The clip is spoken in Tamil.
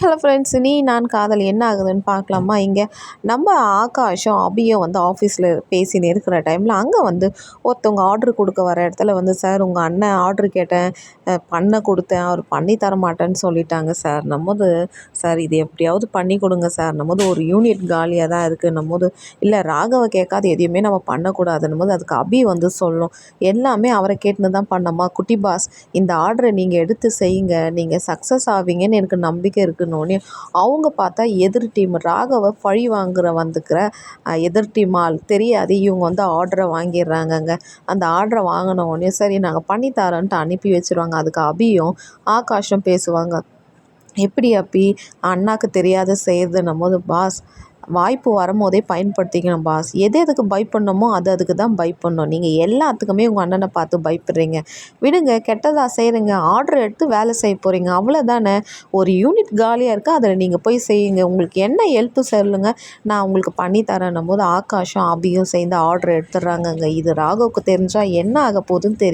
ஹலோ ஃப்ரெண்ட்ஸ் நீ நான் காதல் என்ன ஆகுதுன்னு பார்க்கலாமா? இங்கே நம்ம ஆகாஷும் அபியும் வந்து ஆஃபீஸில் பேசின்னு இருக்கிற டைமில் அங்கே வந்து ஒருத்தவங்க ஆர்டர் கொடுக்க வர இடத்துல வந்து சார் உங்கள் அண்ணன் ஆர்டர் கேட்டேன். பண்ண கொடுத்தேன். அவர் பண்ணி தர மாட்டேன்னு சொல்லிட்டாங்க சார் நம்மது சார் இது எப்படியாவது பண்ணி கொடுங்க சார் நம்மது ஒரு யூனிட் காலியாக தான் இருக்குது நம்மது இல்லை ராகவை கேட்காது. எதையுமே நம்ம பண்ணக்கூடாதுன்னு போது அதுக்கு அபி வந்து சொல்லும். எல்லாமே அவரை கேட்டுன்னு தான் பண்ணம்மா குட்டி பாஸ் இந்த ஆர்டரை நீங்கள் எடுத்து செய்யுங்க. நீங்கள் சக்ஸஸ் ஆவீங்கன்னு எனக்கு நம்பிக்கை இருக்குது இருக்கணும்னு அவங்க பார்த்தா எதிர் டீம் ராகவை பழி வாங்குற வந்துக்கிற எதிர் டீம் ஆள். தெரியாது. இவங்க வந்து ஆர்டரை வாங்கிடுறாங்கங்க. அந்த ஆர்டரை வாங்கினவுடனே சரி நாங்கள் பண்ணித்தரோன்ட்டு அனுப்பி வச்சுருவாங்க. அதுக்கு அபியும் ஆகாஷம் பேசுவாங்க. எப்படி அப்பி அண்ணாக்கு தெரியாத செய்கிறதுன்னும் போது பாஸ் வாய்ப்பு வரும்போதே பயன்படுத்திக்கணும் பாஸ் எது எதுக்கு பை பண்ணணுமோ அது அதுக்கு தான் பை பண்ணும் நீங்கள் எல்லாத்துக்குமே உங்கள் அண்ணனை பார்த்து பயப்படுறீங்க. விடுங்க கெட்டதாக செய்கிறீங்க ஆர்டர் எடுத்து வேலை செய்ய போகிறீங்க அவ்வளோதானே ஒரு யூனிட் காலியாக இருக்குது அதில் நீங்கள் போய் செய்யுங்க. உங்களுக்கு என்ன ஹெல்ப்பு சொல்லுங்கள் நான் உங்களுக்கு பண்ணி தரேன்னும் போது ஆகாஷும் அபியும் சேர்ந்து ஆர்டர் எடுத்துடுறாங்கங்க. இது ராகவுக்கு தெரிஞ்சால் என்ன ஆக போகுதுன்னு தெரியும்.